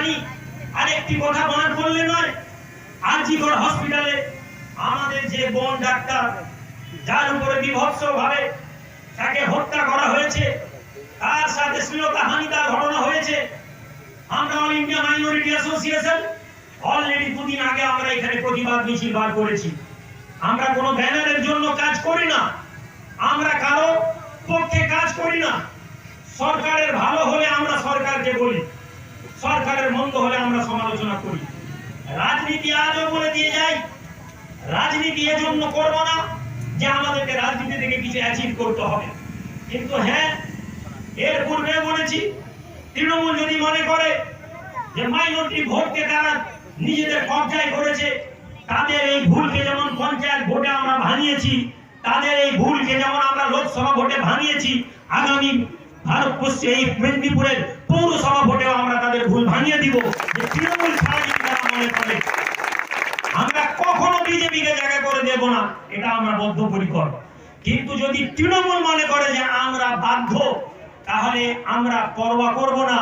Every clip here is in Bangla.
জানি, আরেকটি কথা মনে পড়লে নয়, আরজিকর হসপিটালে আমাদের যে বোন ডাক্তার, যার উপরে বিভৎস ভাবে তাকে হত্যা করা হয়েছে, তার সাথে শ্লীলতা হানিতার ঘটনা হয়েছে। আমরা all India minority association already দুদিন আগে আমরা এখানে প্রতিবাদ মিছিল বার করেছি। আমরা কোনো ব্যানারের জন্য কাজ করি না। আমরা কারও পক্ষে কাজ করি না। সরকারের ভালো হলে আমরা সরকারকে বলি। সরকারের মন্দ হলে আমরা সমালোচনা করি। রাজনীতি আজও বলে দিয়ে যাই, রাজনীতি এজন্য করব না যে আমাদেরকে রাজনীতি থেকে কিছু অ্যাচিভ করতে হবে। কিন্তু হ্যাঁ এর পূর্বে বলেছি, তৃণমূল যদি মনে করে যে মাইনরিটি ভোটকে তারা নিজেদের কবজায় করেছে তাদের এই ভুলকে যেমন পঞ্চায়েত ভোটে আমরা ভাঙিয়েছি, তাদের এই ভুলকে যেমন আমরা লোকসভা ভোটে ভাঙিয়েছি, আগামী ভারতবর্ষে এই মেদিনীপুরের পৌরসভা ভোটেও আমরা ভাঙিয়ে দিব যে তৃণমূল ছাড়া যদি তারা মনে করে। আমরা কখনো বিজেপিকে জায়গা করে দেব না, এটা আমরা বদ্ধপরিকর। কিন্তু যদি তৃণমূল মনে করে যে আমরা বাধ্য, তাহলে আমরা পরোয়া করব না।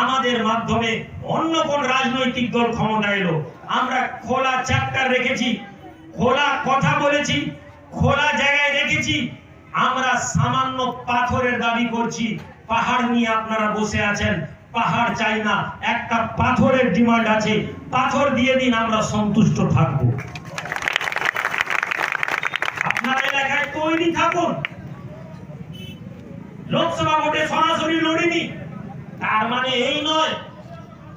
আমাদের মাধ্যমে অন্য কোন রাজনৈতিক দল ক্ষমতা এলো। আমরা খোলা চ্যাপ্টার রেখেছি, খোলা কথা বলেছি, খোলা জায়গায় রেখেছি। আমরা সামান্য পাথরের দাবি করছি, পাহাড় নিয়ে আপনারা বসে আছেন পাহাড় চাই না একটা পাথরের ডিমান্ড আছে, পাথর দিয়ে দিন আমরা সন্তুষ্ট থাকব। আপনার এলাকায় তৈরি থাকুন। লোকসভা ভোটে সরাসরি লড়িনি। তার মানে এই নয়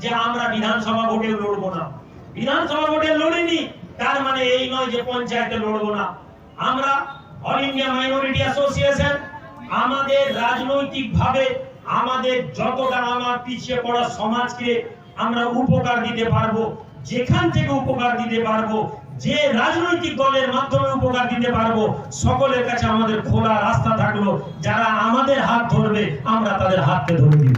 যে আমরা বিধানসভা ভোটে লড়বো না। বিধানসভা ভোটে লড়িনি, তার মানে এই নয় যে পঞ্চায়েতে লড়বো না। আমরা অল ইন্ডিয়া মাইনরিটি অ্যাসোসিয়েশন আমাদের রাজনৈতিক ভাবে আমাদের যতটা আমার পিছিয়ে পড়া সমাজকে আমরা উপকার দিতে পারব, যেখান থেকে উপকার দিতে পারব, যে রাজনৈতিক দলের মাধ্যমে উপকার দিতে পারব, সকলের কাছে আমাদের খোলা রাস্তা থাকল। যারা আমাদের হাত ধরবে, আমরা তাদের হাতকে ধরে দিব